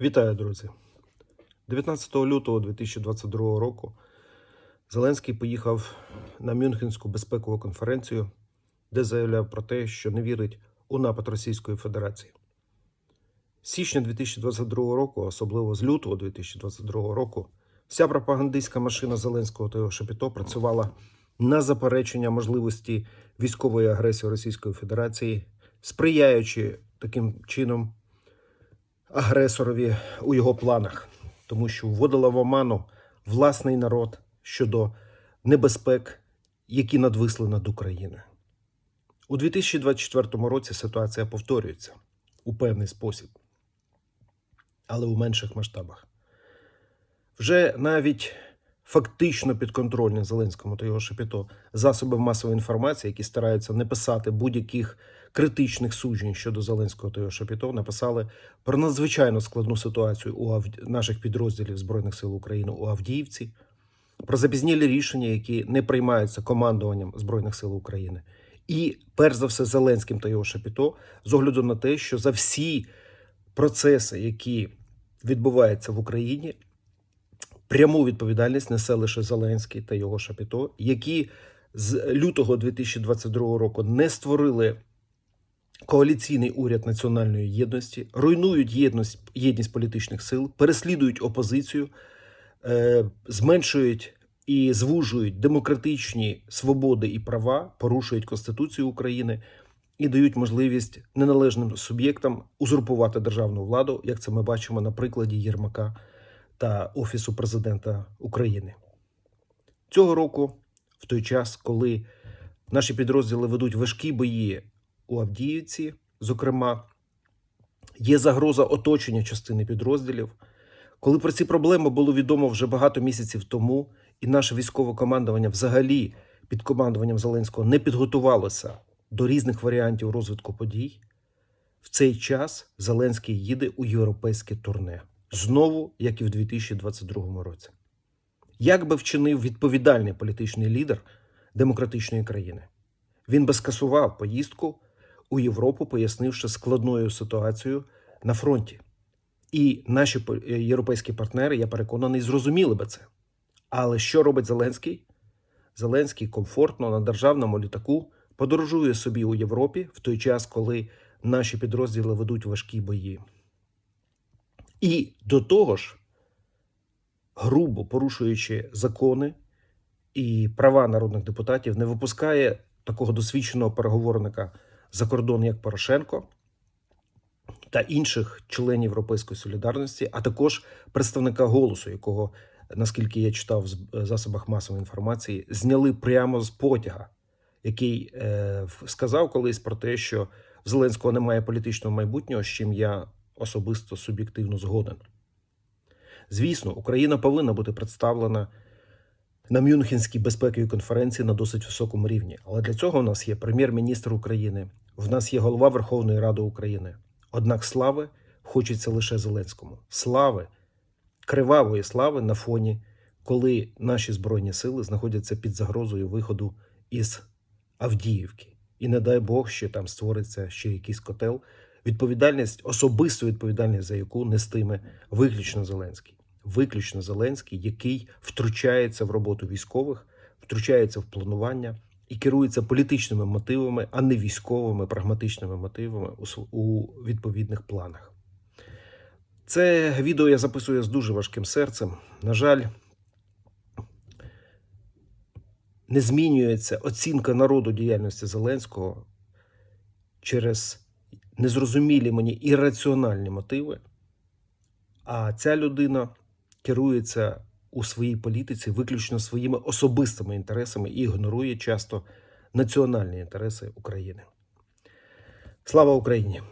Вітаю, друзі! 19 лютого 2022 року Зеленський поїхав на Мюнхенську безпекову конференцію, де заявляв про те, що не вірить у напад Російської Федерації. З січня 2022 року, особливо з лютого 2022 року, вся пропагандистська машина Зеленського та його Шапіто працювала на заперечення можливості військової агресії Російської Федерації, сприяючи таким чином агресорові у його планах, тому що вводила в оману власний народ щодо небезпек, які надвисли над Україною. У 2024 році ситуація повторюється у певний спосіб, але у менших масштабах. Вже навіть фактично підконтрольні Зеленському та його шепіто засоби масової інформації, які стараються не писати будь-яких критичних суджень щодо Зеленського та його шепіто, написали про надзвичайно складну ситуацію у Авд... наших підрозділів Збройних сил України у Авдіївці, про запізнілі рішення, які не приймаються командуванням Збройних сил України. І перш за все Зеленським та його шепіто, з огляду на те, що за всі процеси, які відбуваються в Україні, пряму відповідальність несе лише Зеленський та його шапіто, які з лютого 2022 року не створили коаліційний уряд національної єдності, руйнують єдність, єдність політичних сил, переслідують опозицію, е, зменшують і звужують демократичні свободи і права, порушують Конституцію України і дають можливість неналежним суб'єктам узурпувати державну владу, як це ми бачимо на прикладі Єрмака та Офісу президента України. Цього року, в той час, коли наші підрозділи ведуть важкі бої у Авдіївці, зокрема, є загроза оточення частини підрозділів. Коли про ці проблеми було відомо вже багато місяців тому, і наше військове командування взагалі під командуванням Зеленського не підготувалося до різних варіантів розвитку подій, в цей час Зеленський їде у європейське турне. Знову, як і в 2022 році. Як би вчинив відповідальний політичний лідер демократичної країни? Він би скасував поїздку у Європу, пояснивши складною ситуацію на фронті. І наші е, європейські партнери, я переконаний, зрозуміли би це. Але що робить Зеленський? Зеленський комфортно на державному літаку подорожує собі у Європі в той час, коли наші підрозділи ведуть важкі бої. І до того ж, грубо порушуючи закони і права народних депутатів, не випускає такого досвідченого переговорника за кордон, як Порошенко та інших членів Європейської солідарності, а також представника голосу, якого, наскільки я читав в засобах масової інформації, зняли прямо з потяга, який е, сказав колись про те, що в Зеленського немає політичного майбутнього, з чим я особисто суб'єктивно згоден. Звісно, Україна повинна бути представлена на Мюнхенській безпековій конференції на досить високому рівні. Але для цього у нас є прем'єр-міністр України, в нас є голова Верховної Ради України. Однак слави хочеться лише Зеленському. Слави, кривавої слави на фоні, коли наші збройні сили знаходяться під загрозою виходу із Авдіївки. І не дай Бог, що там створиться ще якийсь котел. Відповідальність, особисту відповідальність за яку нестиме виключно Зеленський. Виключно Зеленський, який втручається в роботу військових, втручається в планування і керується політичними мотивами, а не військовими прагматичними мотивами у, відповідних планах. Це відео я записую з дуже важким серцем. На жаль, не змінюється оцінка народу діяльності Зеленського через незрозумілі мені ірраціональні мотиви. А ця людина керується у своїй політиці виключно своїми особистими інтересами і ігнорує часто національні інтереси України. Слава Україні!